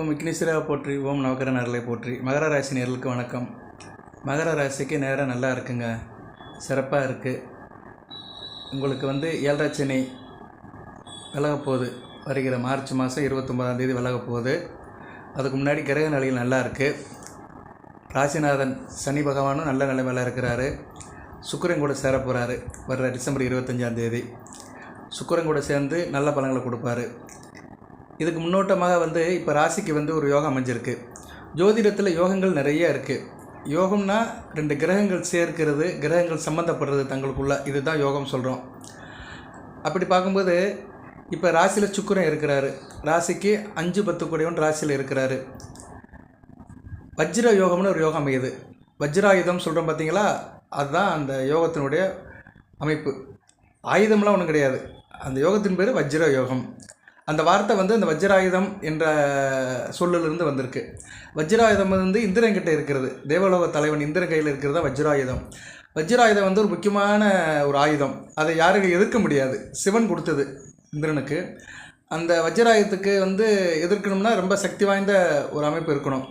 ஓம் விக்னேஸ்வரா போற்றி ஓம் நவகர நரலை போற்றி. மகர ராசி நேர்களுக்கு வணக்கம். மகர ராசிக்கு நேரம் நல்லா இருக்குங்க. சிறப்பாக இருக்குது உங்களுக்கு வந்து ஏழரை விலகப்போகுது வருகிற மார்ச் மாதம் இருபத்தொம்பதாம் தேதி விலகப்போகுது அதுக்கு முன்னாடி கிரக நிலையில் நல்லா இருக்குது ராசிநாதன் சனி பகவானும் நல்ல நிலைமையில் இருக்கிறாரு. சுக்கரன் கூட சேர போகிறாரு வர்ற டிசம்பர் இருபத்தஞ்சாம் தேதி. சுக்கரன் கூட சேர்ந்து நல்ல பலங்களை கொடுப்பாரு. இதுக்கு முன்னோட்டமாக வந்து இப்போ ராசிக்கு வந்து ஒரு யோகம் அமைஞ்சிருக்கு. ஜோதிடத்தில் யோகங்கள் நிறைய இருக்குது யோகம்னா ரெண்டு கிரகங்கள் சேர்க்கிறது கிரகங்கள் சம்மந்தப்படுறது தங்களுக்குள்ள. இதுதான் யோகம் சொல்கிறோம் அப்படி பார்க்கும்போது இப்போ ராசியில் சுக்கரன் இருக்கிறாரு. ராசிக்கு அஞ்சு பத்து கூடியவன் ராசியில் இருக்கிறாரு. வஜ்ர யோகம்னு ஒரு யோகம் அமையுது. வஜ்ராயுதம் சொல்கிறோம் பார்த்தீங்களா அதுதான் அந்த யோகத்தினுடைய அமைப்பு. ஆயுதம்லாம் ஒன்றும் கிடையாது. அந்த யோகத்தின் பேர் வஜ்ர யோகம். அந்த வார்த்தை வந்து அந்த வஜ்ராயுதம் என்ற சொல்லிலிருந்து வந்திருக்கு. வஜ்ராயுதம் வந்து இந்திரன் இருக்கிறது. தேவலோக தலைவன் இந்திரன் கையில் இருக்கிறதா வஜ்ராயுதம்? வஜ்ராயுதம் வந்து ஒரு முக்கியமான ஒரு ஆயுதம். அதை யாருக்கும் எதிர்க்க முடியாது. சிவன் கொடுத்தது இந்திரனுக்கு. அந்த வஜ்ராயுதத்துக்கு வந்து எதிர்க்கணும்னா ரொம்ப சக்தி வாய்ந்த ஒரு அமைப்பு இருக்கணும்.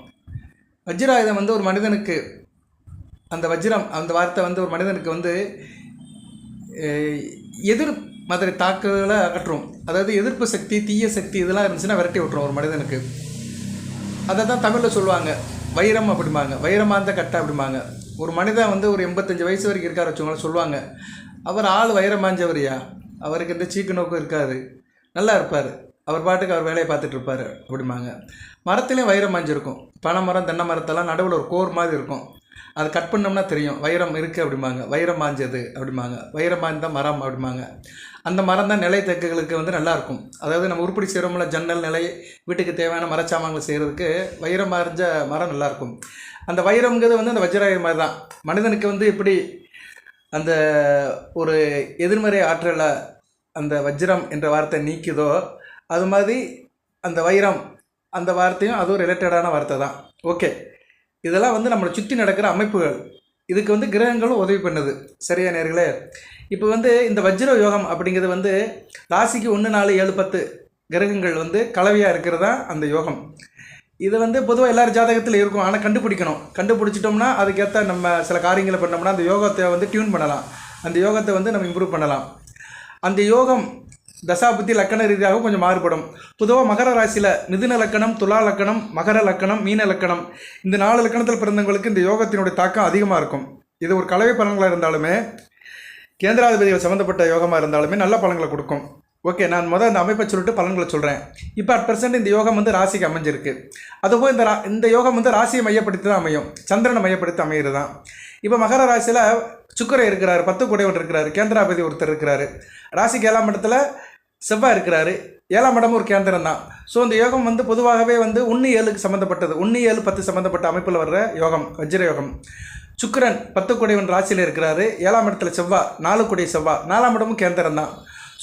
வஜ்ராயுதம் வந்து ஒரு மனிதனுக்கு அந்த வஜ்ரம் அந்த வார்த்தை வந்து ஒரு மனிதனுக்கு வந்து எதிர் மாதிரி தாக்குதலை அகற்றும் அதாவது எதிர்ப்பு சக்தி தீய சக்தி இதெல்லாம் இருந்துச்சுன்னா விரட்டி விட்டுரும் ஒரு மனிதனுக்கு. அதை தான் தமிழில் சொல்லுவாங்க. வைரம் அப்படிம்பாங்க. வைரமாந்த கட்டை அப்படிம்பாங்க. ஒரு மனிதன் வந்து ஒரு எண்பத்தஞ்சு வயசு வரைக்கும் இருக்கார் வச்சுக்கோங்களேன் சொல்லுவாங்க. அவர் ஆள் வைரமாஞ்சவரியா? அவருக்கு எந்த சீக்கு நோக்கம் இருக்காது. நல்லா இருப்பார். அவர் பாட்டுக்கு அவர் வேலையை பார்த்துட்டு இருப்பார் அப்படிம்பாங்க. மரத்துலேயும் வைரம் மாஞ்சிருக்கும் பனை மரம் தென்னை மரத்தெல்லாம் நடுவில் ஒரு கோர் மாதிரி இருக்கும். அதை கட் பண்ணோம்னா தெரியும். வைரம் இருக்குது அப்படிம்பாங்க. வைரம் மாஞ்சது அப்படிம்பாங்க. வைரம் மாய்ந்த மரம் அப்படிம்பாங்க. அந்த மரம் தான் நிலை தேக்குகளுக்கு வந்து நல்லாயிருக்கும். அதாவது நம்ம உருப்படி செய்கிறோம்ல ஜன்னல் நிலை வீட்டுக்கு தேவையான மரச்சாமான்கள் செய்கிறதுக்கு வைரம் மறைஞ்ச மரம் நல்லாயிருக்கும். அந்த வைரம்ங்கிறது வந்து அந்த வஜ்ராய மாதிரி தான் மனிதனுக்கு வந்து எப்படி அந்த ஒரு எதிர்மறை ஆற்றலை அந்த வஜ்ரம் என்ற வார்த்தை நீக்குதோ அது மாதிரி அந்த வைரம் அந்த வார்த்தையும் அதுவும் ரிலேட்டடான வார்த்தை தான் ஓகே இதெல்லாம் வந்து நம்மளை சுற்றி நடக்கிற அமைப்புகள். இதுக்கு வந்து கிரகங்களும் உதவி பண்ணுது. சரியா நேர்களே? இப்போ வந்து இந்த வஜ்ர யோகம் அப்படிங்கிறது வந்து ராசிக்கு ஒன்று நாலு ஏழு பத்து கிரகங்கள் வந்து கலவையாக இருக்கிறது தான் அந்த யோகம். இது வந்து பொதுவாக எல்லார் ஜாதகத்தில் இருக்கும். ஆனால் கண்டுபிடிக்கணும். கண்டுபிடிச்சிட்டோம்னா அதுக்கேற்ற நம்ம சில காரியங்களை பண்ணோம்னா அந்த யோகத்தை வந்து டியூன் பண்ணலாம். அந்த யோகத்தை வந்து நம்ம இம்ப்ரூவ் பண்ணலாம். அந்த யோகம் தசாபுத்தி லக்கண ரீதியாக கொஞ்சம் மாறுபடும். பொதுவாக மகர ராசியில் மிதுன லக்கணம் துலா லக்கணம் மகர லக்கணம் மீன லக்கணம். இந்த நாலு லக்கணத்தில் பிறந்தவங்களுக்கு இந்த யோகத்தினுடைய தாக்கம் அதிகமாக இருக்கும். இது ஒரு கலவை பலன்களாக இருந்தாலுமே கேந்திராதிபதிகள் சம்மந்தப்பட்ட யோகமாக இருந்தாலுமே நல்ல பலன்களை கொடுக்கும். ஓகே நான் முதல் அந்த அமைப்பை சொல்லிட்டு பலன்களை சொல்கிறேன் இப்போ அட் பர்சன்ட் இந்த யோகம் வந்து ராசிக்கு அமைஞ்சிருக்கு. அதுபோல் இந்த ரா இந்த யோகம் வந்து ராசியை மையப்படுத்தி தான் அமையும். சந்திரனை மையப்படுத்தி அமைகிறது தான் இப்போ மகர ராசியில் சுக்கரை இருக்கிறார் பத்து குடைவன் இருக்கிறார் கேந்திராபதி ஒருத்தர் இருக்கிறார். ராசிக்கு ஏழாம் இடத்துல செவ்வாய் இருக்கிறாரு. ஏழாம் இடம் ஒரு கேந்திரம் தான். ஸோ இந்த யோகம் வந்து பொதுவாகவே வந்து ஒன்று ஏழுக்கு சம்மந்தப்பட்டது ஒன்று ஏழு பத்து சம்மந்தப்பட்ட அமைப்பில் வர்ற யோகம் வஜ்ர யோகம். சுக்கரன் பத்து குடைவன் ராசியில் இருக்கிறாரு. ஏழாம் இடத்துல செவ்வாய் நாலு குடை செவ்வாய். நாலாம் இடமும் கேந்திரம் தான்.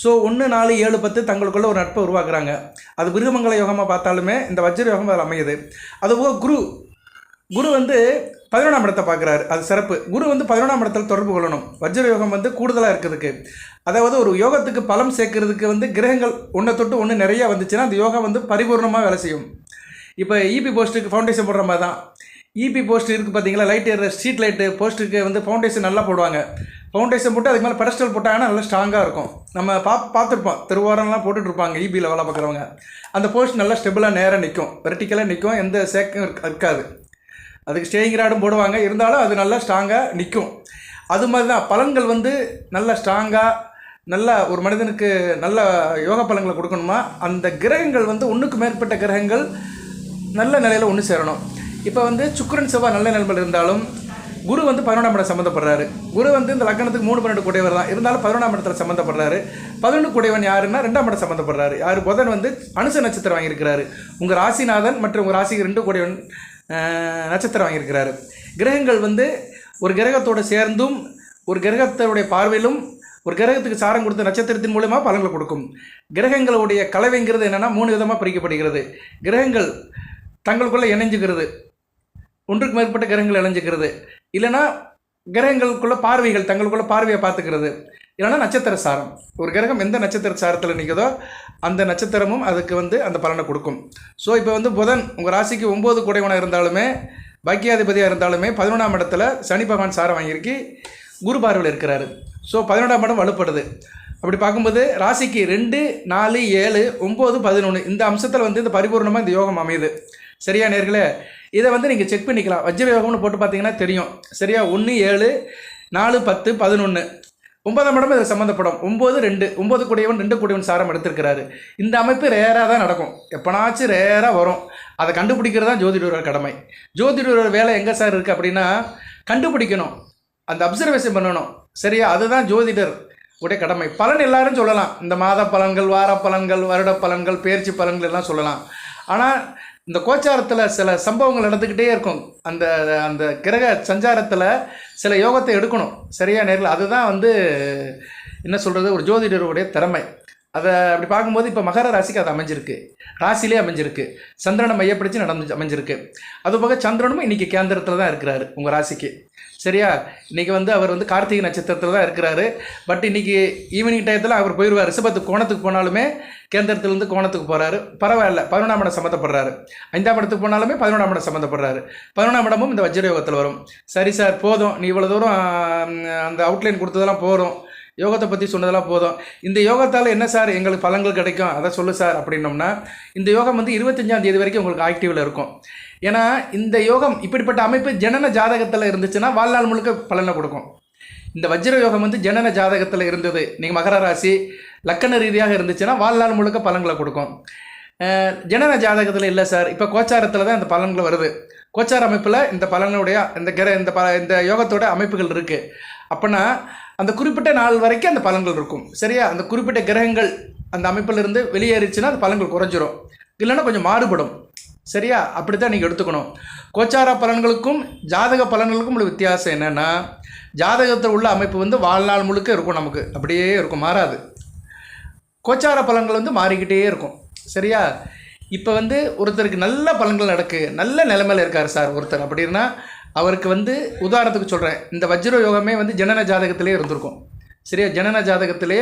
ஸோ ஒன்று நாலு ஏழு பத்து தங்களுக்குள்ள ஒரு நட்பை உருவாக்குறாங்க. அது மிருகமங்கல யோகமாக பார்த்தாலுமே இந்த வஜ்ர யோகம் அதில் அமையுது. அதுபோக குரு குரு வந்து பதினொன்றாம் இடத்தை பார்க்குறாரு. அது சிறப்பு. குரு வந்து பதினொன்றாம் இடத்துல தொடர்பு கொள்ளணும். வஜ்ர யோகம் வந்து கூடுதலாக இருக்கிறதுக்கு. அதாவது ஒரு யோகத்துக்கு பலம் சேர்க்கறதுக்கு வந்து கிரகங்கள் ஒன்றை தொட்டு ஒன்று நிறையா வந்துச்சுன்னா அந்த யோகா வந்து பரிபூர்ணமாக வேலை செய்யும். இப்போ இபி போஸ்ட்டுக்கு ஃபவுண்டேஷன் போடுற மாதிரி தான். இபி போஸ்ட் இருக்குது பார்த்தீங்களா லைட் ஏற ஸ்ட்ரீட் லைட்டு போஸ்ட்டுக்கு வந்து ஃபவுண்டேஷன் நல்லா போடுவாங்க. ஃபவுண்டேஷன் போட்டு அதுக்கு மேலே பெடஸ்டல் போட்டாங்கன்னா நல்லா ஸ்ட்ராங்காக இருக்கும். நம்ம பா பார்த்துருப்போம். திருவாரம்லாம் போட்டுட்ருப்பாங்க இபியில் வேலை பார்க்குறவங்க. அந்த போஸ்ட் நல்லா ஸ்டெபிளாக நேராக நிற்கும் வெர்டிக்கலாக நிற்கும் எந்த சேக்கம் இருக்காது. அதுக்கு ஸ்டேயிங் ராடும் போடுவாங்க. இருந்தாலும் அது நல்லா ஸ்ட்ராங்காக நிற்கும் அது மாதிரி தான் பலன்கள் வந்து நல்ல ஸ்ட்ராங்காக நல்ல ஒரு மனிதனுக்கு நல்ல யோக பலன்களை கொடுக்கணுமா? அந்த கிரகங்கள் வந்து ஒன்றுக்கு மேற்பட்ட கிரகங்கள் நல்ல நிலையில் ஒன்று சேரணும். இப்போ வந்து சுக்கரன் செவ்வாய் நல்ல நிலைமையில் இருந்தாலும் குரு வந்து பதினொன்றாம் இடம் சம்மந்தப்படுறாரு. குரு வந்து இந்த லக்னத்துக்கு மூணு பன்னெண்டு குடையவர் தான். இருந்தாலும் பதினொன்றாம் இடத்துல சம்மந்தப்படுறாரு. பதினொன்று குடைவன் யாருன்னா ரெண்டாம் இடம் சம்மந்தப்படுறாரு. யார்? புதன் வந்து அனுச நட்சத்திரம் வாங்கியிருக்கிறாரு. உங்கள் ராசிநாதன் மற்றும் உங்கள் ராசிக்கு ரெண்டு குடைவன் நட்சத்திரம் வாங்கியிருக்கிறாரு. கிரகங்கள் வந்து ஒரு கிரகத்தோடு சேர்ந்தும் ஒரு கிரகத்தோடைய பார்வையிலும் ஒரு கிரகத்துக்கு சாரம் கொடுத்த நட்சத்திரத்தின் மூலமாக பலன்களை கொடுக்கும். கிரகங்களுடைய கலவைங்கிறது என்னென்னா மூணு விதமாக பிரிக்கப்படுகிறது. கிரகங்கள் தங்களுக்குள்ளே இணைஞ்சுக்கிறது. ஒன்றுக்கு மேற்பட்ட கிரகங்கள் இணைஞ்சுக்கிறது. இல்லைன்னா கிரகங்களுக்குள்ள பார்வைகள் தங்களுக்குள்ள பார்வையை பார்த்துக்கிறது. இல்லைன்னா நட்சத்திர சாரம். ஒரு கிரகம் எந்த நட்சத்திர சாரத்தில் நிற்குதோ அந்த நட்சத்திரமும் அதுக்கு வந்து அந்த பலனை கொடுக்கும். ஸோ இப்போ வந்து புதன் உங்கள் ராசிக்கு ஒம்பது குடைவனாக இருந்தாலுமே பாக்கியாதிபதியாக இருந்தாலுமே பதினொன்றாம் இடத்துல சனி பகவான் சாரம் வாங்கியிருக்கி குரு பார்வையில் இருக்கிறாரு. ஸோ பதினொன்றாம் இடம் வலுப்படுது. அப்படி பார்க்கும்போது ராசிக்கு ரெண்டு நாலு ஏழு ஒம்பது பதினொன்று இந்த அம்சத்தில் வந்து இந்த பரிபூர்ணமாக இந்த யோகம் அமையுது. சரியா நேர்களே? இதை வந்து நீங்கள் செக் பண்ணிக்கலாம். வஜ்ர யோகம்னு போட்டு பார்த்தீங்கன்னா தெரியும். சரியா ஒன்று ஏழு நாலு பத்து பதினொன்று ஒன்பதாம் இடம் இது சம்மந்தப்படும் ஒம்பது ரெண்டு ஒம்பது கூடியவன் ரெண்டு கூடியவன் சாரம் எடுத்திருக்கிறாரு. இந்த அமைப்பு ரேராக தான் நடக்கும். எப்போனாச்சும் ரேராக வரும். அதை கண்டுபிடிக்கிறது தான் ஜோதிடரோட கடமை. ஜோதிடரோட வேலை எங்கே சார் இருக்குது அப்படின்னா கண்டுபிடிக்கணும். அந்த அப்சர்வேஷன் பண்ணணும். சரியா? அதுதான் ஜோதிடர் உடைய கடமை. பலன் எல்லாரும் சொல்லலாம். இந்த மாத பலன்கள் வார பலன்கள் வருட பலன்கள் பேர்ச்சி பலன்கள் எல்லாம் சொல்லலாம். ஆனால் இந்த கோச்சாரத்தில் சில சம்பவங்கள் நடந்துக்கிட்டே இருக்கும். அந்த அந்த கிரக சஞ்சாரத்தில் சில யோகத்தை எடுக்கணும். சரியாக நேரில். அதுதான் வந்து என்ன சொல்கிறது ஒரு ஜோதிடருடைய திறமை. அதை அப்படி பார்க்கும்போது இப்போ மகர ராசிக்கு அது அமைஞ்சிருக்கு. ராசிலே அமைஞ்சிருக்கு. சந்திரனை மையப்பிடிச்சு நடந்து அமைஞ்சிருக்கு. அதுபோக சந்திரனும் இன்றைக்கி கேந்திரத்தில் தான் இருக்கிறாரு உங்கள் ராசிக்கு. சரியா? இன்னைக்கு வந்து அவர் வந்து கார்த்திகை நட்சத்திரத்தில் தான் இருக்கிறாரு. பட் இன்றைக்கி ஈவினிங் டயத்தில் அவர் போயிடுவார் ரிஷபத்துக்கு கோணத்துக்கு போனாலுமே கேந்திரத்திலேருந்து கோணத்துக்கு போகிறாரு பரவாயில்ல பதினொன்றாம் இடம் சம்மந்தப்படுறாரு. ஐந்தாம் இடத்துக்கு போனாலுமே பதினொன்றாம் இடம் சம்மந்தப்படுறாரு. பதினொன்றாம் இடமும் இந்த வஜ்ரயோகத்தில் வரும். சரி சார் போதும். நீ இவ்வளோ தூரம் அந்த அவுட்லைன் கொடுத்ததெல்லாம் போகிறோம் யோகத்தை பற்றி சொன்னதெல்லாம் போதும். இந்த யோகத்தால் என்ன சார் எங்களுக்கு பலன்கள் கிடைக்கும்? அதை சொல்லு சார் அப்படின்னோம்னா இந்த யோகம் வந்து இருபத்தஞ்சாம் தேதி வரைக்கும் உங்களுக்கு ஆக்டிவில் இருக்கும். ஏன்னா இந்த யோகம் இப்படிப்பட்ட அமைப்பு ஜனன ஜாதகத்தில் இருந்துச்சுன்னா வாழ்நாள் முழுக்க பலனை கொடுக்கும். இந்த வஜ்ர யோகம் வந்து ஜனன ஜாதகத்தில் இருந்தது. நீங்கள் மகர ராசி லக்கண ரீதியாக இருந்துச்சுன்னா வாழ்நாள் முழுக்க பலன்களை கொடுக்கும். ஜனன ஜாதகத்தில் இல்லை சார். இப்போ கோச்சாரத்தில் தான் இந்த பலன்கள் வருது. கோச்சார அமைப்பில் இந்த பலனுடைய இந்த கிர இந்த ப இந்த யோகத்தோட அமைப்புகள் இருக்குது அப்போனா அந்த குறிப்பிட்ட நாள் வரைக்கும் அந்த பலன்கள் இருக்கும். சரியா? அந்த குறிப்பிட்ட கிரகங்கள் அந்த அமைப்பிலிருந்து வெளியேறிச்சுன்னா அந்த பலன்கள் குறைஞ்சிரும். இல்லைன்னா கொஞ்சம் மாறுபடும். சரியா? அப்படி தான் நீங்கள் எடுத்துக்கணும். கோச்சார பலன்களுக்கும் ஜாதக பலன்களுக்கும் உள்ள வித்தியாசம் என்னென்னா ஜாதகத்தில் உள்ள அமைப்பு வந்து வாழ்நாள் முழுக்க இருக்கும் நமக்கு. அப்படியே இருக்கும் மாறாது. கோச்சார பலன்கள் வந்து மாறிக்கிட்டே இருக்கும். சரியா? இப்போ வந்து ஒருத்தருக்கு நல்ல பலன்கள் நடக்கு. நல்ல நிலைமையில் இருக்கார் சார் ஒருத்தர். அப்படின்னா அவருக்கு வந்து உதாரணத்துக்கு சொல்கிறேன் இந்த வஜ்ர யோகமே வந்து ஜனன ஜாதகத்திலே இருந்திருக்கும். சரியா? ஜனன ஜாதகத்திலே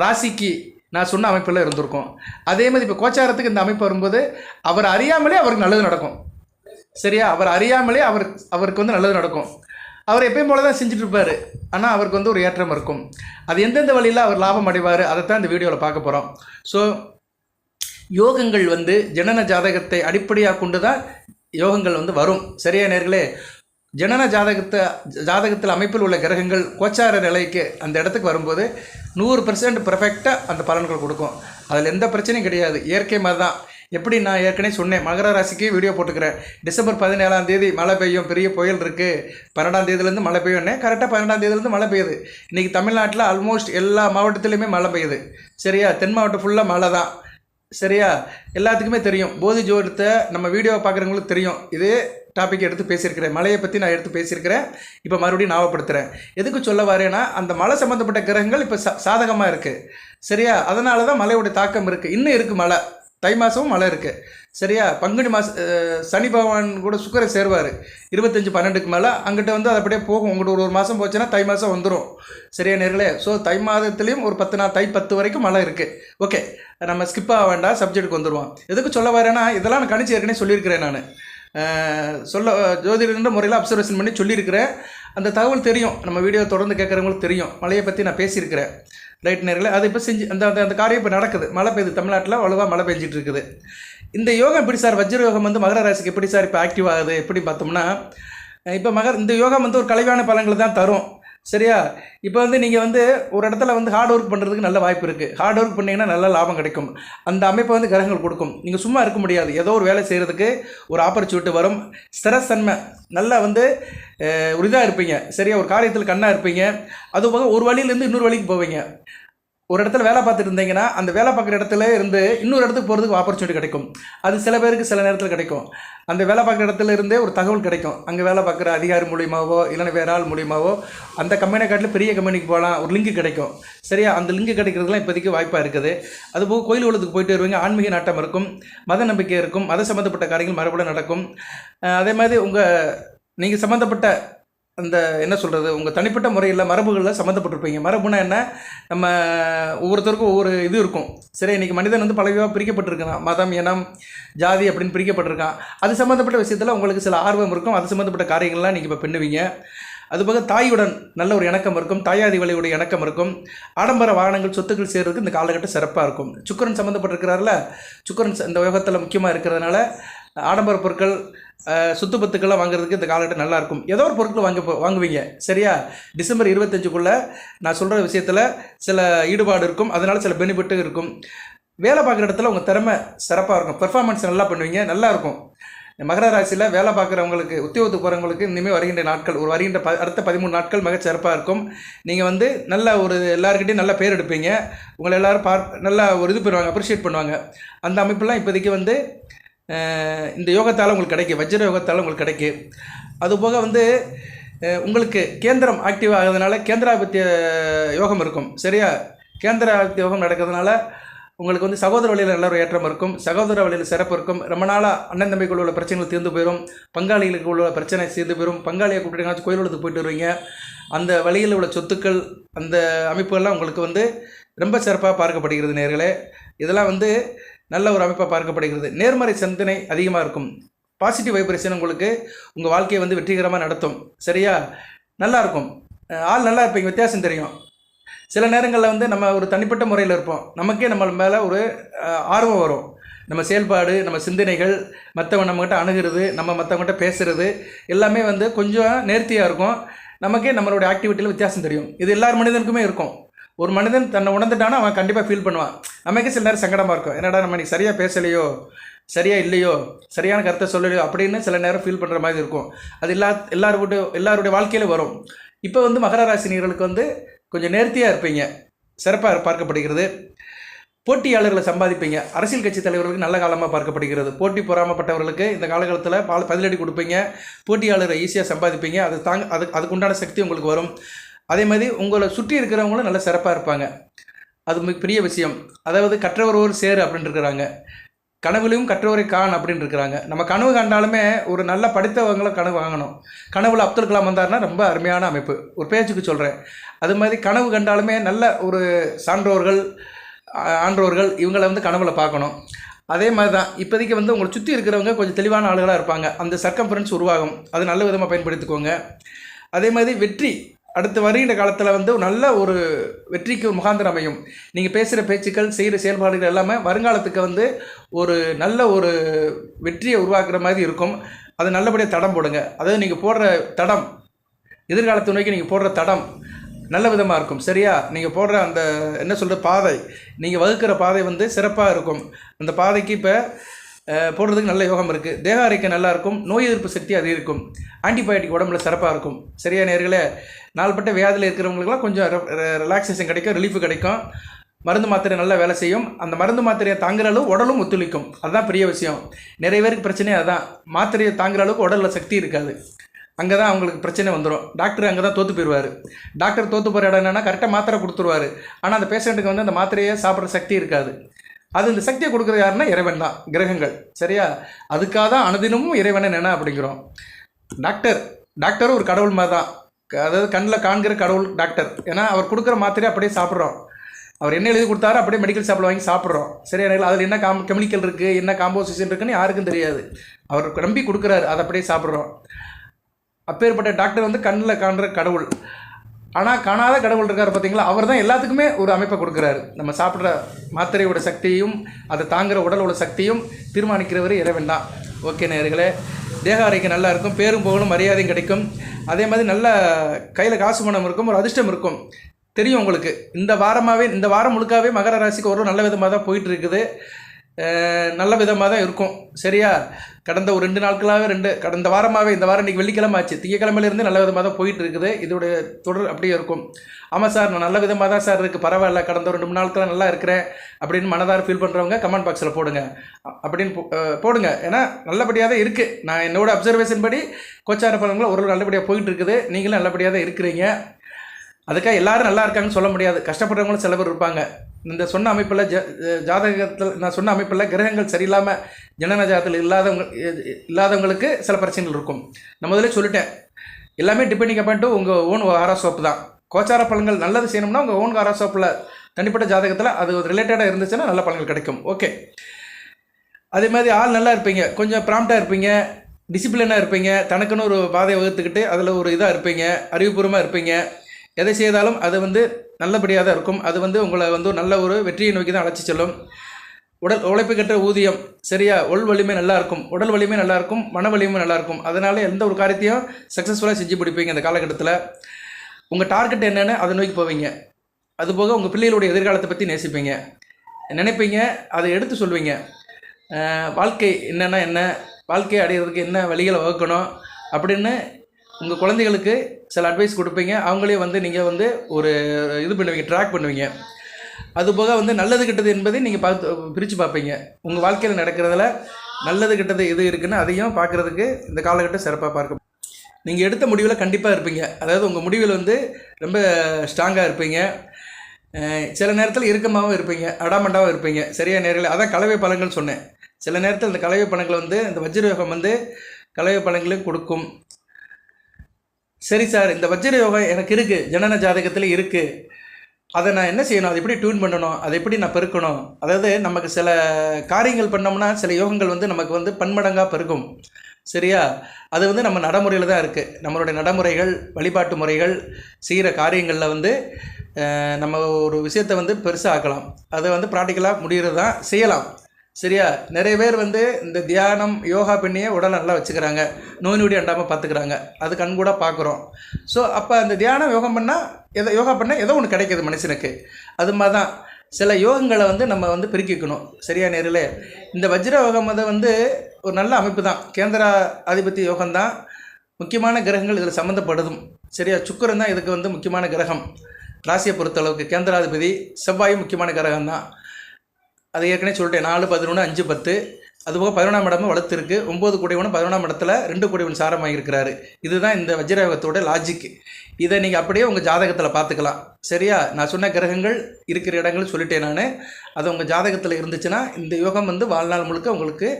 ராசிக்கு நான் சொன்ன அமைப்பில் இருந்திருக்கும். அதே மாதிரி இப்போ கோச்சாரத்துக்கு இந்த அமைப்பு வரும்போது அவர் அறியாமலே அவருக்கு நல்லது நடக்கும். சரியா? அவர் அறியாமலே அவர் அவருக்கு வந்து நல்லது நடக்கும். அவர் எப்பயும் போல தான் செஞ்சுட்டு இருப்பார். ஆனால் அவருக்கு வந்து ஒரு ஏற்றம் இருக்கும். அது எந்தெந்த வழியில் அவர் லாபம் அடைவார் அதை தான் இந்த வீடியோவில் பார்க்க போகிறோம் ஸோ யோகங்கள் வந்து ஜனன ஜாதகத்தை அடிப்படையாக கொண்டு தான் யோகங்கள் வந்து வரும். சரியா நேர்களே? ஜனன ஜாதகத்தை ஜாதகத்தில் அமைப்பில் உள்ள கிரகங்கள் கோச்சார நிலைக்கு அந்த இடத்துக்கு வரும்போது நூறு பர்சன்ட் பர்ஃபெக்டாக அந்த பலன்கள் கொடுக்கும். அதில் எந்த பிரச்சனையும் கிடையாது. இயற்கை மாதிரி தான். எப்படி நான் ஏற்கனவே சொன்னேன் மகர ராசிக்கு வீடியோ போட்டுக்கிறேன். டிசம்பர் பதினேழாம் தேதி மழை பெய்யும் பெரிய புயல் இருக்குது பன்னெண்டாம் தேதியிலேருந்து மழை பெய்யும்னே கரெக்டாக பன்னெண்டாம் தேதியிலேருந்து மழை பெய்யுது. இன்றைக்கி தமிழ்நாட்டில் ஆல்மோஸ்ட் எல்லா மாவட்டத்துலேயுமே மழை பெய்யுது. சரியா? தென் மாவட்டம் ஃபுல்லாக மழை தான். சரியா? எல்லாத்துக்குமே தெரியும். போதி ஜோதிடத்தை நம்ம வீடியோவை பார்க்குறவங்களுக்கு தெரியும். இதே டாபிக் எடுத்து பேசியிருக்கிறேன். மலையை பற்றி நான் எடுத்து பேசியிருக்கிறேன். இப்போ மறுபடியும் ஞாபகப்படுத்துகிறேன் எதுக்கு சொல்ல வரேன்னா அந்த மலை சம்மந்தப்பட்ட கிரகங்கள் இப்போ சா சாதகமாக இருக்குது சரியா? அதனால தான் மழையோட தாக்கம் இருக்குது இன்னும் இருக்குது மழை தை மாதமும் மழை இருக்குது சரியா? பங்குனி மாதம் சனி பகவான் கூட சுக்கரை சேருவார். இருபத்தஞ்சி பன்னெண்டுக்கு மேலே. அங்கிட்ட வந்து அது அப்படியே போகும். உங்கள்கிட்ட ஒரு ஒரு மாதம் போச்சுன்னா தை மாதம் வந்துடும் சரியா நேர்களே? ஸோ தை மாதத்துலேயும் ஒரு பத்து நாள் தை பத்து வரைக்கும் மழை இருக்குது ஓகே நம்ம ஸ்கிப் ஆக வேண்டாம். சப்ஜெக்ட்டுக்கு வந்துடுவோம் எதுக்கு சொல்ல வரேன்னா இதெல்லாம் நான் கணிச்சு ஏற்கனவே சொல்லியிருக்கிறேன் நான். சொல்ல ஜோதிடன்ற முறையில் அப்சர்வேஷன் பண்ணி சொல்லியிருக்கிறேன். அந்த தகவல் தெரியும். நம்ம வீடியோ தொடர்ந்து கேட்குறவங்களுக்கு தெரியும். மழையை பற்றி நான் பேசியிருக்கிறேன். ரைட் நேரில். அது இப்போ செஞ்சு அந்த அந்த அந்த காரியம் இப்போ நடக்குது. மழை பெய்யுது. தமிழ்நாட்டில் அவ்வளோவா மழை பெஞ்சிட்டு இருக்குது இந்த யோகம் எப்படி சார்? வஜ்ர யோகம் வந்து மகர ராசிக்கு எப்படி சார்? இப்போ ஆக்டிவ் ஆகுது? எப்படி பார்த்தோம்னா இப்போ மகர் இந்த யோகம் வந்து ஒரு கலைவான பலன்களை தான் தரும். சரியா? இப்போ வந்து நீங்கள் வந்து ஒரு இடத்துல வந்து ஹார்ட் ஒர்க் பண்ணுறதுக்கு நல்ல வாய்ப்பு இருக்குது ஹார்ட் ஒர்க் பண்ணிங்கன்னா நல்ல லாபம் கிடைக்கும். அந்த அமைப்பை வந்து கிரகங்கள் கொடுக்கும். நீங்கள் சும்மா இருக்க முடியாது. ஏதோ ஒரு வேலை செய்கிறதுக்கு ஒரு ஆப்பர்ச்சுனிட்டி வரும். ஸ்திரத்தன்மை. நல்லா வந்து ஒரு இதாக இருப்பீங்க. சரியா? ஒரு காரியத்தில் கண்ணாக இருப்பீங்க. அது போக ஒரு வழியிலேருந்து இன்னொரு வழிக்கு போவீங்க. ஒரு இடத்துல வேலை பார்த்துட்டு இருந்தீங்கன்னா அந்த வேலை பார்க்குற இடத்துல இருந்து இன்னொரு இடத்துக்கு போகிறதுக்கு ஆப்பர்ச்சுனிட்டி கிடைக்கும். அது சில பேருக்கு சில நேரத்தில் கிடைக்கும். அந்த வேலை பார்க்குற இடத்துல இருந்தே ஒரு தகவல் கிடைக்கும். அங்கே வேலை பார்க்குற அதிகாரி மூலியமாகவோ இல்லைன்னா வேற ஆள் மூலியமாவோ அந்த கம்பெனியை காட்டில் பெரிய கம்பெனிக்கு போகலாம் ஒரு லிங்க் கிடைக்கும். சரியா? அந்த லிங்க் கிடைக்கிறதுலாம் இப்போதைக்கு வாய்ப்பாக இருக்குது. அதுபோக கோயில் குளத்துக்கு போயிட்டு வருவீங்க ஆன்மீக நாட்டம் இருக்கும் மத நம்பிக்கை இருக்கும் மத சம்மந்தப்பட்ட காரியங்கள் மறுபடியும் நடக்கும். அதே மாதிரி உங்கள் நீங்கள் சம்மந்தப்பட்ட அந்த என்ன சொல்கிறது உங்கள் தனிப்பட்ட முறையில் மரபுகளில் சம்மந்தப்பட்டிருப்பீங்க. மரபுனா என்ன? நம்ம ஒவ்வொருத்தருக்கும் ஒவ்வொரு இது இருக்கும். சரி இன்றைக்கி மனிதன் வந்து பலவியாக பிரிக்கப்பட்டிருக்கான். மதம் இனம் ஜாதி அப்படின்னு பிரிக்கப்பட்டிருக்கான். அது சம்மந்தப்பட்ட விஷயத்தில் உங்களுக்கு சில ஆர்வம் இருக்கும். அது சம்மந்தப்பட்ட காரியங்கள்லாம் நீங்கள் இப்போ பண்ணுவீங்க. அதுபோக தாயுடன் நல்ல ஒரு இணக்கம் இருக்கும். தாயாதி வழியுடைய இணக்கம் இருக்கும். ஆடம்பர வாகனங்கள் சொத்துக்கள் சேர்றதுக்கு இந்த காலகட்டம் சிறப்பாக இருக்கும். சுக்கரன் சம்மந்தப்பட்டிருக்கிறார்ல சுக்கரன் இந்த யோகத்தில் முக்கியமாக இருக்கிறதுனால ஆடம்பர பொருட்கள் சொத்து பத்துக்கள்லாம் வாங்குறதுக்கு இந்த காலகட்டம் நல்லா இருக்கும் ஏதோ ஒரு பொருட்கள் வாங்க வாங்குவீங்க. சரியா? டிசம்பர் இருபத்தஞ்சுக்குள்ளே நான் சொல்கிற விஷயத்தில் சில ஈடுபாடு இருக்கும். அதனால சில பெனிஃபிட்டும் இருக்கும். வேலை பார்க்குற இடத்துல உங்கள் திறமை சிறப்பாக இருக்கும். பெர்ஃபார்மன்ஸ் நல்லா பண்ணுவீங்க. நல்லா இருக்கும் மகர ராசியில் வேலை பார்க்குறவங்களுக்கு உத்தியோகத்துக்கு போகிறவங்களுக்கு இனிமேல் வருகின்ற நாட்கள் ஒரு வருகின்ற ப அடுத்த பதிமூணு நாட்கள் மிக சிறப்பாக இருக்கும். நீங்கள் வந்து நல்ல ஒரு எல்லாருக்கிட்டையும் நல்ல பேர் எடுப்பீங்க. உங்களை எல்லோரும் பார் நல்லா ஒரு இது பண்ணுவாங்க அப்ரிஷியேட் பண்ணுவாங்க. அந்த அமைப்பெல்லாம் இப்போதைக்கு வந்து இந்த யோகத்தால் உங்களுக்கு கிடைக்கும். வஜ்ர யோகத்தால் உங்களுக்கு கிடைக்கும். அதுபோக வந்து உங்களுக்கு கேந்திரம் ஆக்டிவ் ஆகிறதுனால கேந்திராபத்திய யோகம் இருக்கும். சரியா? கேந்திராபத்திய யோகம் நடக்கிறதுனால உங்களுக்கு வந்து சகோதர வழியில் நல்ல ஒரு ஏற்றம் இருக்கும். சகோதர வழியில் சிறப்பு இருக்கும். ரொம்ப நாளாக அண்ணன் தம்பிக்குள்ள உள்ள பிரச்சனைகள் தீர்ந்து போயிடும் பங்காளிகளுக்கு உள்ள பிரச்சனை தீர்ந்து போயிடும் பங்காளியை கூப்பிட்டு கோயிலுக்கு போயிட்டு வருவீங்க. அந்த வழியில் உள்ள சொத்துக்கள் அந்த அமைப்புகள்லாம் உங்களுக்கு வந்து ரொம்ப சிறப்பாக பார்க்கப்படுகிறது நேர்களே. இதெல்லாம் வந்து நல்ல ஒரு அமைப்பாக பார்க்கப்படுகிறது. நேர்மறை சிந்தனை அதிகமாக இருக்கும். பாசிட்டிவ் வைப்ரேஷன் உங்களுக்கு உங்கள் வாழ்க்கையை வந்து வெற்றிகரமாக நடத்தும். சரியா? நல்லாயிருக்கும் ஆள் நல்லா இருப்பீங்க வித்தியாசம் தெரியும். சில நேரங்களில் வந்து நம்ம ஒரு தனிப்பட்ட முறையில் இருப்போம். நமக்கே நம்ம மேலே ஒரு ஆர்வம் வரும். நம்ம செயல்பாடு நம்ம சிந்தனைகள் மற்றவங்க நம்மகிட்ட அணுகிறது நம்ம மற்றவங்ககிட்ட பேசுகிறது எல்லாமே வந்து கொஞ்சம் நேர்த்தியாக இருக்கும். நமக்கே நம்மளுடைய ஆக்டிவிட்டியில் வித்தியாசம் தெரியும். இது எல்லா மனிதனுக்குமே இருக்கும். ஒரு மனிதன் தன்னை உணர்ந்துட்டானா அவன் கண்டிப்பாக ஃபீல் பண்ணுவான். நமக்கு சில நேரம் சங்கடமாக இருக்கும். என்னடா நம்ம இன்னைக்கு சரியாக பேசலையோ? சரியாக இல்லையோ? சரியான கருத்தை சொல்லலையோ? அப்படின்னு சில நேரம் ஃபீல் பண்ணுற மாதிரி இருக்கும். அது எல்லா எல்லாருடைய எல்லாருடைய வாழ்க்கையிலும் வரும். இப்போ வந்து மகர ராசினியர்களுக்கு வந்து கொஞ்சம் நேர்த்தியாக இருப்பீங்க. சிறப்பாக பார்க்கப்படுகிறது. போட்டியாளர்களை சம்பாதிப்பீங்க. அரசியல் கட்சி தலைவர்களுக்கு நல்ல காலமாக பார்க்கப்படுகிறது. போட்டி பொறாமப்பட்டவர்களுக்கு இந்த காலகட்டத்தில் பால் பதிலடி கொடுப்பீங்க. போட்டியாளரை ஈஸியாக சம்பாதிப்பீங்க. அது தாங்க அது அதுக்குண்டான சக்தி உங்களுக்கு வரும். அதே மாதிரி உங்களை சுற்றி இருக்கிறவங்களும் நல்ல சிறப்பாக இருப்பாங்க. அது மிக பெரிய விஷயம். அதாவது கற்றவர் ஒரு சேர் அப்படின்ட்டுருக்கிறாங்க கனவுலையும் கற்றவரை கான் அப்படின்னு இருக்கிறாங்க. நம்ம கனவு கண்டாலுமே ஒரு நல்ல படித்தவங்களை கனவு வாங்கணும். கனவுல அப்துல் கலாம் வந்தாருன்னா ரொம்ப அருமையான அமைப்பு. ஒரு பேச்சுக்கு சொல்கிறேன் அது மாதிரி கனவு கண்டாலுமே நல்ல ஒரு சான்றோர்கள் ஆன்றோர்கள் இவங்களை வந்து கனவுல பார்க்கணும். அதே மாதிரி தான் இப்போதைக்கு வந்து உங்களை சுற்றி இருக்கிறவங்க கொஞ்சம் தெளிவான ஆளுகளாக இருப்பாங்க. அந்த சர்க்கம்ஃபரன்ஸ் உருவாகும். அது நல்ல விதமாக பயன்படுத்திக்கோங்க. அதே மாதிரி வெற்றி. அடுத்து வருகின்ற காலத்தில் வந்து நல்ல ஒரு வெற்றிக்கு ஒரு முகாந்திரம் அமையும். நீங்கள் பேசுகிற பேச்சுக்கள் செய்கிற செயல்பாடுகள் எல்லாமே வருங்காலத்துக்கு வந்து ஒரு நல்ல ஒரு வெற்றியை உருவாக்குற மாதிரி இருக்கும். அது நல்லபடியாக தடம் போடுங்க. அதாவது நீங்கள் போடுற தடம் எதிர்காலத்தை நோக்கி நீங்கள் போடுற தடம் நல்ல விதமாக இருக்கும். சரியா? நீங்கள் போடுற அந்த என்ன சொல்கிற பாதை நீங்கள் வகுக்கிற பாதை வந்து சிறப்பாக இருக்கும். அந்த பாதைக்கு இப்போ போடுறதுக்கு நல்ல யோகம் இருக்குது தேக ஆரோக்கியம் நல்லா இருக்கும். நோய் எதிர்ப்பு சக்தி அதிகரிக்கும் ஆன்டிபயோட்டிக் உடம்புல சிறப்பாக இருக்கும். சரியா நேர்களே? நாள்பட்ட வியாதியில் இருக்கிறவங்களுக்குலாம் கொஞ்சம் ரிலாக்ஸேஷன் கிடைக்கும் ரிலீஃப் கிடைக்கும். மருந்து மாத்திரை நல்லா வேலை செய்யும். அந்த மருந்து மாத்திரையை தாங்குற அளவு உடலும் ஒத்துழைக்கும். அதுதான் பெரிய விஷயம். நிறைய பேருக்கு பிரச்சனையே அதுதான் மாத்திரையை தாங்குற அளவுக்கு உடலில் சக்தி இருக்காது. அங்கே தான் அவங்களுக்கு பிரச்சனை வந்துடும் டாக்டர் அங்கே தான் தோற்று போயிடுவார். டாக்டர் தோற்று போகிற இடம் என்னன்னா கரெக்டாக மாத்திரை கொடுத்துருவாரு. ஆனால் அந்த பேஷண்ட்டுக்கு வந்து அந்த மாத்திரையை சாப்பிட்ற சக்தி இருக்காது. அது இந்த சக்தியை கொடுக்குறது யாருன்னா இறைவன் தான் கிரகங்கள். சரியா? அதுக்காக தான் அனுதினமும் இறைவனை நினை அப்படிங்கிறோம். டாக்டர் டாக்டரும் ஒரு கடவுள் மாதிரி தான். அதாவது கண்ணில் காண்கிற கடவுள் டாக்டர். ஏன்னா அவர் கொடுக்குற மாத்திரையை அப்படியே சாப்பிட்றோம். அவர் என்ன எழுதி கொடுத்தாரோ அப்படியே மெடிக்கல் ஷாப்பில் வாங்கி சாப்பிட்றோம். சரியா அதில் என்ன காம் கெமிக்கல் இருக்குது என்ன காம்போசிஷன் இருக்குன்னு யாருக்கும் தெரியாது. அவர் நம்பி கொடுக்குறாரு அதை அப்படியே சாப்பிட்றோம். அப்பேற்பட்ட டாக்டர் வந்து கண்ணில் காண்ற கடவுள். ஆனால் காணாத கடவுள் இருக்கார் பார்த்தீங்களா அவர் தான் எல்லாத்துக்குமே ஒரு அமைப்பை கொடுக்குறாரு. நம்ம சாப்பிட்ற மாத்திரையோட சக்தியும் அதை தாங்குகிற உடலோட சக்தியும் தீர்மானிக்கிறவர் இறைவன் தான். ஓகே நேர்களே தேக அறைக்கு நல்லா இருக்கும் பேரும் புகழும் மரியாதையும் கிடைக்கும். அதே மாதிரி நல்ல கையில் காசு பணம் இருக்கும் ஒரு அதிர்ஷ்டம் இருக்கும். தெரியும் உங்களுக்கு. இந்த வாரமாகவே இந்த வாரம் முழுக்காவே மகர ராசிக்கு ஒரு நல்ல விதமாக தான் போயிட்டு இருக்குது. நல்ல விதமாக தான் இருக்கும். சரியா? கடந்த ஒரு ரெண்டு நாட்களாகவே ரெண்டு கடந்த வாரமாகவே இந்த வாரம் இன்றைக்கி வெள்ளிக்கிழமை ஆச்சு. திங்கக்கிழமையிலேருந்து நல்ல விதமாக தான் போயிட்டு இருக்குது இதோடைய தொடர் அப்படியே இருக்கும். ஆமாம் சார் நான் நல்ல விதமாக தான் சார் இருக்குது பரவாயில்ல கடந்த ஒரு ரெண்டு மூணு நாட்களாக நல்லா இருக்கிறேன். அப்படின்னு மனதார ஃபீல் பண்ணுறவங்க கமெண்ட் பாக்ஸில் போடுங்க. அப்படின்னு போ- போடுங்க. ஏன்னா நல்லபடியாக தான் இருக்குது நான் என்னோட அப்சர்வேஷன் படி கோச்சார பலன்கள் ஒரு நல்லபடியாக போயிட்டு இருக்குது நீங்களும் நல்லபடியாக தான் இருக்கிறீங்க. அதுக்காக எல்லாரும் நல்லா இருக்காங்கன்னு சொல்ல முடியாது. கஷ்டப்படுறவங்களும் சில பேர் இருப்பாங்க. இந்த சொன்ன அமைப்பில் ஜ ஜாதகத்தில் நான் சொன்ன அமைப்பில் கிரகங்கள் சரியில்லாமல் ஜனன ஜாதகத்தில் இல்லாதவங்க இல்லாதவங்களுக்கு சில பிரச்சனைகள் இருக்கும். நான் முதல்ல சொல்லிட்டேன். எல்லாமே டிபெண்டிங் அப்பான் டு உங்கள் ஓன் ஹாரோஸ்கோப் தான். கோச்சார பலன்கள் நல்லது செய்யணும்னா உங்கள் ஓன் ஹாரோஸ்கோப்பில் தனிப்பட்ட ஜாதகத்தில் அது ரிலேட்டடாக இருந்துச்சுன்னா நல்ல பலன்கள் கிடைக்கும். ஓகே அதே மாதிரி ஆள் நல்லா இருப்பீங்க. கொஞ்சம் ப்ராம்ப்டாக இருப்பீங்க. டிசிப்ளினாக இருப்பீங்க. தனக்குன்னு ஒரு பாதையை வகுத்துக்கிட்டு அதில் ஒரு இதாக இருப்பீங்க. அறிவுபூர்வமாக இருப்பீங்க. எதை செய்தாலும் அது வந்து நல்லபடியாக தான் இருக்கும். அது வந்து உங்களை வந்து நல்ல ஒரு வெற்றியை நோக்கி தான் அழைச்சி செல்லும். உடல் உழைப்புக்கற்ற ஊதியம் சரியா? உள் வலிமை நல்லாயிருக்கும் உடல் வலிமை நல்லாயிருக்கும் மன வலிமை நல்லாயிருக்கும் அதனால் எந்த ஒரு காரியத்தையும் சக்ஸஸ்ஃபுல்லாக செஞ்சு பிடிப்பீங்க இந்த காலகட்டத்தில். உங்கள் டார்கெட் என்னென்னு அதை நோக்கி போவீங்க. அதுபோக உங்கள் பிள்ளைகளுடைய எதிர்காலத்தை பற்றி நேசிப்பீங்க. நினைப்பீங்க அதை எடுத்து சொல்வீங்க. வாழ்க்கை என்னென்னா என்ன? வாழ்க்கையை அடையிறதுக்கு என்ன வழிகளை வகுக்கணும்? அப்படின்னு உங்கள் குழந்தைகளுக்கு சில அட்வைஸ் கொடுப்பீங்க. அவங்களே வந்து நீங்கள் வந்து ஒரு இது பண்ணுவீங்க ட்ராக் பண்ணுவீங்க. அதுபோக வந்து நல்லது கெட்டது என்பதை நீங்கள் பார்த்து பிரித்து பார்ப்பீங்க. உங்கள் வாழ்க்கையில் நடக்கிறதுல நல்லது கெட்டது எது இருக்குன்னு அதையும் பார்க்குறதுக்கு இந்த காலகட்டம் சிறப்பாக பார்க்க நீங்கள் எடுத்த முடிவில் கண்டிப்பாக இருப்பீங்க. அதாவது உங்கள் முடிவில் வந்து ரொம்ப ஸ்ட்ராங்காக இருப்பீங்க. சில நேரத்தில் இறுக்கமாகவும் இருப்பீங்க அடாமண்டாகவும் இருப்பீங்க. சரியான நேரில் அதான் கலவை பழங்கள் சொன்னேன். சில நேரத்தில் இந்த கலவை பழங்கள் வந்து இந்த வஜ்ரயோகம் வந்து கலவை பழங்களையும் கொடுக்கும். சரி சார் இந்த வஜ்ர யோகம் எனக்கு இருக்குது ஜனன ஜாதகத்தில் இருக்குது அதை நான் என்ன செய்யணும்? அதை எப்படி டியூன் பண்ணணும்? அதை எப்படி நான் பெருக்கணும்? அதாவது நமக்கு சில காரியங்கள் பண்ணோம்னா சில யோகங்கள் வந்து நமக்கு வந்து பன்மடங்காக பெருக்கும் சரியா? அது வந்து நம்ம நடைமுறையில் தான் இருக்குது நம்மளுடைய நடைமுறைகள் வழிபாட்டு முறைகள் செய்கிற காரியங்களில் வந்து நம்ம ஒரு விஷயத்தை வந்து பெருசாக ஆக்கலாம். அதை வந்து ப்ராக்டிக்கலாக முடிகிறது தான் செய்யலாம். சரியா? நிறைய பேர் வந்து இந்த தியானம் யோகா பண்ணியே உடலை நல்லா வச்சுக்கிறாங்க. நோய் நொடி அண்டாமல் பார்த்துக்கிறாங்க. அது கண்கூட பார்க்குறோம். ஸோ அப்போ அந்த தியானம் யோகம் பண்ணால் எதை யோகா பண்ணால் ஏதோ ஒன்று கிடைக்கிது மனுஷனுக்கு. அது மாதிரி தான். சில யோகங்களை வந்து நம்ம வந்து பிரிக்கிக்கணும். சரியா நேரில்? இந்த வஜ்ர யோகம் அது வந்து ஒரு நல்ல அமைப்பு தான். கேந்திர ஆதிபத்திய யோகம்தான் முக்கியமான கிரகங்கள் இதில் சம்மந்தப்படுதும் சரியா? சுக்கரன் தான் இதுக்கு வந்து முக்கியமான கிரகம். ராசியை பொறுத்தளவுக்கு கேந்திராதிபதி செவ்வாயும் முக்கியமான கிரகம் தான். அது ஏற்கனவே சொல்லிட்டேன். நாலு பதினொன்று அஞ்சு பத்து. அதுபோக பதினொன்றாம் இடமும் வளர்த்துருக்கு. ஒம்பது குடைவனும் பதினொன்றாம் இடத்துல ரெண்டு குடைவன் சாரமாக இருக்கிறாரு இதுதான் இந்த வஜ்ரயோகத்தோட லாஜிக் இதை நீங்கள் அப்படியே உங்கள் ஜாதகத்தில் பார்த்துக்கலாம். சரியா? நான் சொன்ன கிரகங்கள் இருக்கிற இடங்கள் சொல்லிட்டேன் நான். அது உங்கள் ஜாதகத்தில் இருந்துச்சுன்னா இந்த யோகம் வந்து வாழ்நாள் முழுக்க உங்களுக்கு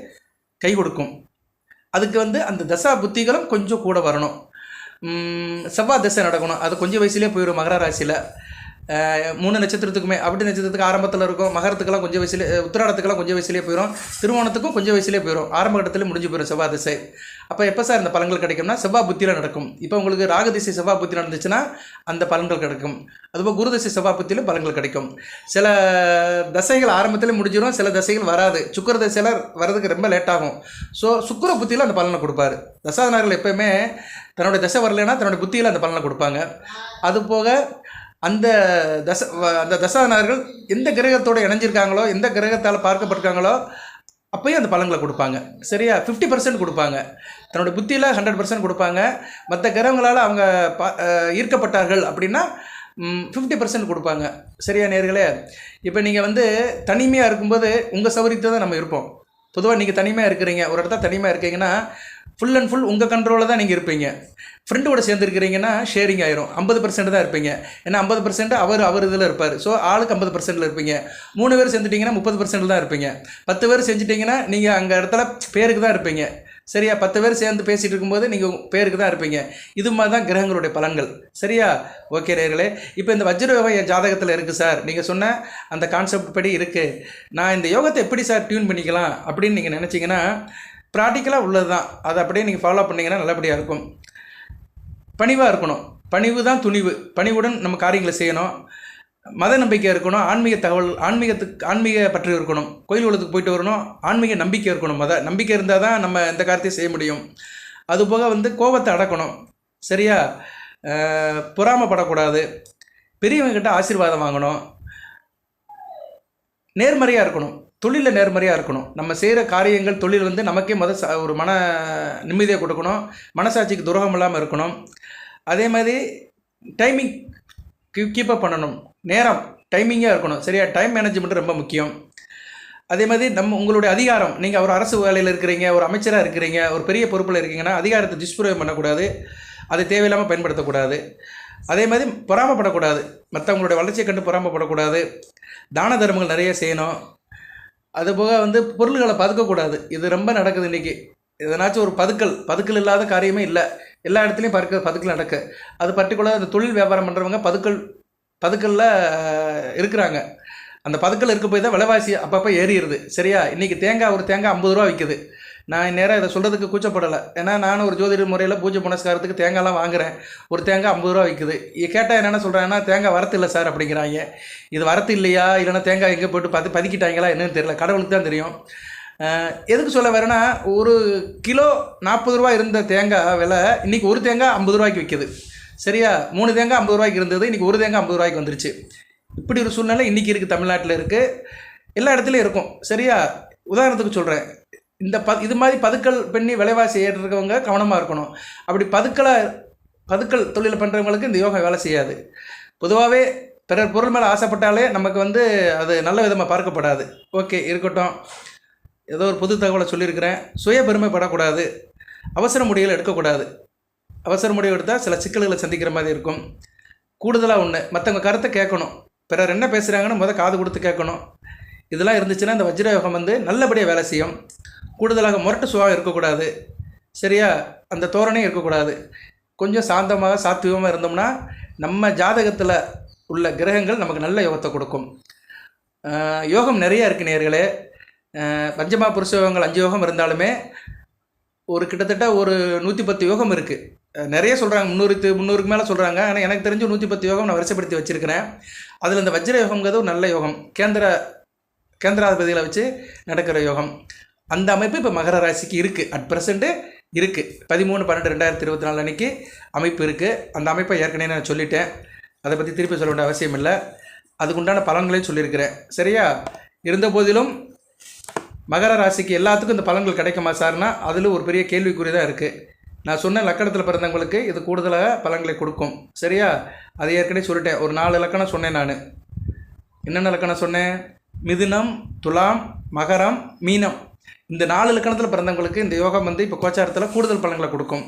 கை கொடுக்கும். அதுக்கு வந்து அந்த தசா புத்திகளும் கொஞ்சம் கூட வரணும். செவ்வாய் தசை நடக்கணும். அது கொஞ்சம் வயசுலேயே போயிடும் மகர ராசியில். மூணு நட்சத்திரத்துக்குமே அப்படி நட்சத்திரத்துக்கு ஆரம்பத்தில் இருக்கும். மகரத்துக்கெல்லாம் கொஞ்சம் வயசுல உத்திராடத்துக்கெல்லாம் கொஞ்சம் வயசுலேயே போயிடும் திருவோணத்துக்கும் கொஞ்சம் வயசுலேயே போயிடும் ஆரம்ப கட்டத்தில் முடிஞ்சு போயிடும் செவ்வாய் திசை. அப்போ எப்போ சார் இந்த பலன்கள் கிடைக்கும்னா செவ்வாய் புத்தியில் நடக்கும். இப்போ உங்களுக்கு ராகு திசை செவ்வாய் புத்தி நடந்துச்சுன்னா அந்த பலன்கள் கிடைக்கும். அதுபோல் குரு திசை செவ்வாய் புத்தியிலும் பலன்கள் கிடைக்கும். சில தசைகள் ஆரம்பத்தில் முடிஞ்சிடும் சில தசைகள் வராது. சுக்கர தசையில் வர்றதுக்கு ரொம்ப லேட் ஆகும். ஸோ சுக்கர புத்தியில் அந்த பலனை கொடுப்பாரு. தசாதனார்கள் எப்பயுமே தன்னுடைய தசை வரலைன்னா தன்னுடைய புத்தியில் அந்த பலனை கொடுப்பாங்க. அது போக அந்த தச வ- அந்த தசாதனார்கள் எந்த கிரகத்தோடு இணைஞ்சிருக்காங்களோ எந்த கிரகத்தால் பார்க்கப்பட்டிருக்காங்களோ அப்போயும் அந்த பலன்களை கொடுப்பாங்க. சரியா? ஃபிஃப்டி பர்சன்ட் கொடுப்பாங்க. தன்னோட புத்தியில் ஹண்ட்ரட் பர்சன்ட் கொடுப்பாங்க. மற்ற கிரகங்களால் அவங்க பா ஈர்க்கப்பட்டார்கள் அப்படின்னா ஃபிஃப்டி பர்சன்ட் கொடுப்பாங்க. சரியா நேர்களே? இப்போ நீங்கள் வந்து தனிமையாக இருக்கும்போது உங்கள் சௌகரியத்தை தான் நம்ம இருப்போம். பொதுவாக நீங்கள் தனிமையாக இருக்கிறீங்க. ஒரு இடத்துல தனிமையாக இருக்கீங்கன்னா ஃபுல் அண்ட் ஃபுல் உங்கள் கண்ட்ரோலில் தான் நீங்கள் இருப்பீங்க. ஃப்ரெண்டோட சேர்ந்துருக்கிறீங்கன்னா ஷேரிங் ஆயிரும். ஐம்பது பர்சன்ட் தான் இருப்பீங்க. ஏன்னா ஐம்பது பர்சன்ட் அவர் அவர் இதில் இருப்பார். ஸோ ஆளுக்கு ஐம்பது பர்சன்ட்டில் இருப்பீங்க. மூணு பேர் சேர்ந்துட்டிங்கன்னா முப்பது பர்சன்ட் தான் இருப்பீங்க. பத்து பேர் செஞ்சுட்டிங்கன்னா நீங்கள் அங்கே இடத்துல பேருக்கு தான் இருப்பீங்க. சரியா? பத்து பேர் சேர்ந்து பேசிகிட்டு இருக்கும்போது நீங்கள் பேருக்கு தான் இருப்பீங்க. இது மாதிரி தான் கிரகங்களுடைய பலன்கள். சரியா? ஓகே நேர்களே இப்போ இந்த வஜ்ர யோகம் என் ஜாதகத்தில் இருக்குது சார் நீங்கள் சொன்ன அந்த கான்செப்ட் படி இருக்குது நான் இந்த யோகத்தை எப்படி சார் டியூன் பண்ணிக்கலாம் அப்படின்னு நீங்கள் நினச்சிங்கன்னா ப்ராக்டிக்கலாக உள்ளது தான் அதை அப்படியே நீங்கள் ஃபாலோ பண்ணிங்கன்னா நல்லபடியாக இருக்கும். பணிவாக இருக்கணும். பணிவு தான் துணிவு. பணிவுடன் நம்ம காரியங்களை செய்யணும். மத நம்பிக்கை இருக்கணும். ஆன்மீக தகவல் ஆன்மீகத்துக்கு ஆன்மீக பற்று இருக்கணும். கோயில் குளத்துக்கு போயிட்டு வரணும். ஆன்மீக நம்பிக்கை இருக்கணும். மத நம்பிக்கை இருந்தால் தான் நம்ம இந்த காரியத்தையும் செய்ய முடியும். அதுபோக வந்து கோபத்தை அடக்கணும். சரியா? பொறாமப்படக்கூடாது. பொறாமைப்படக்கூடாது ஆசீர்வாதம் வாங்கணும். நேர்மறையாக இருக்கணும். தொழிலில் நேர்மறையாக இருக்கணும். நம்ம செய்கிற காரியங்கள் தொழில் வந்து நமக்கே மத ஒரு மன நிம்மதியை கொடுக்கணும். மனசாட்சிக்கு துரோகம் இல்லாமல் இருக்கணும். அதே மாதிரி டைமிங் கீப் அப் பண்ணணும். நேரம் டைமிங்காக இருக்கணும். சரியா? டைம் மேனேஜ்மெண்ட் ரொம்ப முக்கியம். அதே மாதிரி நம்ம உங்களுடைய அதிகாரம் நீங்கள் ஒரு அரசு வேலையில் இருக்கிறீங்க ஒரு அமைச்சராக இருக்கிறீங்க ஒரு பெரிய பொறுப்பில் இருக்கீங்கன்னா அதிகாரத்தை துஷ்பிரயோகம் பண்ணக்கூடாது. அதை தேவையில்லாமல் பயன்படுத்தக்கூடாது. அதே மாதிரி பொறாமப்படக்கூடாது. மற்றவங்களுடைய வளர்ச்சியை கண்டு பொறாமப்படக்கூடாது. தான தர்மங்கள் நிறைய செய்யணும். அதுபோக வந்து பொருள்களை பதுக்கக்கூடாது இது ரொம்ப நடக்குது இன்றைக்கி எதனாச்சும் ஒரு பதுக்கல் பதுக்கல் இல்லாத காரியமே இல்லை. எல்லா இடத்துலையும் பதுக்க பதுக்கல் நடக்கு. அது பர்டிகுலராக அந்த தொழில் வியாபாரம் பண்ணுறவங்க பதுக்கல் பதுக்கலில் இருக்கிறாங்க. அந்த பதுக்கல் இருக்க போய் தான் விலைவாசி அப்பப்போ ஏறிடுது. சரியா? இன்றைக்கி தேங்காய் ஒரு தேங்காய் ஐம்பது ரூபா விற்குது நான் நேராக இதை சொல்கிறதுக்கு கூச்சப்படலை. ஏன்னா நானும் ஒரு ஜோதிட முறையில் பூஜை புனஸ்காரத்துக்கு தேங்காய்லாம் வாங்குறேன். ஒரு தேங்காய் ஐம்பது ரூபா விற்குது கேட்டால் என்னென்ன சொல்கிறாங்கன்னா தேங்காய் வரத்து இல்லை சார் அப்படிங்கிறாங்க. இது வரத்து இல்லையா? இல்லைன்னா தேங்காய் எங்கே போட்டு பார்த்து பதுக்கிட்டாங்களா? என்னன்னு தெரியல. கடவுளுக்கு தான் தெரியும். எதுக்கு சொல்ல வரேன்னா ஒரு கிலோ நாற்பது ரூபா இருந்த தேங்காய் விலை இன்றைக்கி ஒரு தேங்காய் ஐம்பது ரூபாய்க்கு விற்கிது சரியா? மூணு தேங்காய் ஐம்பது ரூபாய்க்கு இருந்தது. இன்றைக்கி ஒரு தேங்காய் ஐம்பது ரூபாய்க்கு வந்துருச்சு. இப்படி ஒரு சூழ்நிலை இன்றைக்கி இருக்குது தமிழ்நாட்டில் இருக்குது எல்லா இடத்துலையும் இருக்கும். சரியா? உதாரணத்துக்கு சொல்கிறேன் இந்த ப இது மாதிரி பதுக்கல் பண்ணி விலைவாசி ஏற்றிருக்கவங்க கவனமாக இருக்கணும். அப்படி பதுக்கலை பதுக்கல் தொழில் பண்ணுறவங்களுக்கு இந்த யோகா வேலை செய்யாது. பொதுவாகவே பிறர் பொருள் மேலே ஆசைப்பட்டாலே நமக்கு வந்து அது நல்ல விதமாக பார்க்கப்படாது. ஓகே இருக்கட்டும். ஏதோ ஒரு புது தகவலை சொல்லியிருக்கிறேன். சுய பெருமைப்படக்கூடாது. அவசர முடிவுகள் எடுக்கக்கூடாது. அவசர முடிவு எடுத்தால் சில சிக்கல்களை சந்திக்கிற மாதிரி இருக்கும். கூடுதலாக ஒன்று மற்றவங்க கருத்தை கேட்கணும். பிறர் என்ன பேசுகிறாங்கன்னு முத காது கொடுத்து கேட்கணும். இதெல்லாம் இருந்துச்சுன்னா இந்த வஜ்ர யோகம் வந்து நல்லபடியாக வேலை செய்யும். கூடுதலாக முரட்டு சுபாவம் இருக்கக்கூடாது. சரியா? அந்த தோரணையும் இருக்கக்கூடாது. கொஞ்சம் சாந்தமாக சாத்துவமாக இருந்தோம்னா நம்ம ஜாதகத்தில் உள்ள கிரகங்கள் நமக்கு நல்ல யோகத்தை கொடுக்கும். யோகம் நிறைய இருக்கு நேர்களே பஞ்சமா புருஷ யோகங்கள் அஞ்சு யோகம் இருந்தாலுமே ஒரு கிட்டத்தட்ட ஒரு நூற்றி பத்து யோகம் இருக்குது நிறைய சொல்கிறாங்க முந்நூறுக்கு முந்நூறுக்கு மேலே சொல்கிறாங்க ஆனால் எனக்கு தெரிஞ்சு நூற்றி பத்து யோகம் நான் வரிசைப்படுத்தி வச்சுருக்கிறேன். அதில் இந்த வஜ்ர யோகங்கிறது ஒரு நல்ல யோகம். கேந்திர கேந்திராதிபதிகளை வச்சு நடக்கிற யோகம். அந்த அமைப்பு இப்போ மகர ராசிக்கு இருக்குது அட் ப்ரெசண்ட்டு இருக்குது பதிமூணு பன்னெண்டு ரெண்டாயிரத்தி இருபத்தி நாலு அன்னைக்கு அமைப்பு இருக்குது அந்த அமைப்பை ஏற்கனவே நான் சொல்லிட்டேன். அதை பற்றி திருப்பி சொல்ல வேண்டிய அவசியம் இல்லை. அதுக்குண்டான பலன்களையும் சொல்லியிருக்கிறேன். சரியா? இருந்த போதிலும் மகர ராசிக்கு எல்லாத்துக்கும் இந்த பலன்கள் கிடைக்குமா சார்னா அதில் ஒரு பெரிய கேள்விக்குறி தான் இருக்குது நான் சொன்ன லக்கணத்தில் பிறந்தவங்களுக்கு இது கூடுதலாக பலன்களை கொடுக்கும். சரியா? அதை ஏற்கனவே சொல்லிட்டேன். ஒரு நாலு லக்கணம் சொன்னேன் நான். என்னென்ன லக்கணம் சொன்னேன்? மிதுனம் துலாம் மகரம் மீனம். இந்த நாலு இலக்கணத்தில் பிறந்தவங்களுக்கு இந்த யோகம் வந்து இப்போ கோச்சாரத்தில் கூடுதல் பலன்களை கொடுக்கும்.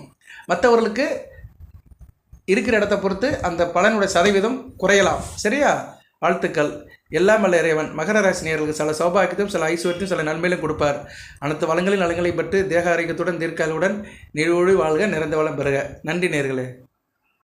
மற்றவர்களுக்கு இருக்கிற இடத்த பொறுத்து அந்த பலனுடைய சதவீதம் குறையலாம். சரியா? வாழ்த்துக்கள். எல்லாம் அல்ல இறைவன். மகர ராசி சில சௌபாகியத்தையும் சில ஐஸ்வர்யத்தையும் சில நன்மையிலும் கொடுப்பார். அனைத்து வளங்களின் நலங்களை பெற்று தேக ஆரோக்கியத்துடன் தீர்க்காலுடன் நீழொழி வாழ்க நிறைந்த வளம் பெறுக. நன்றி நேர்களே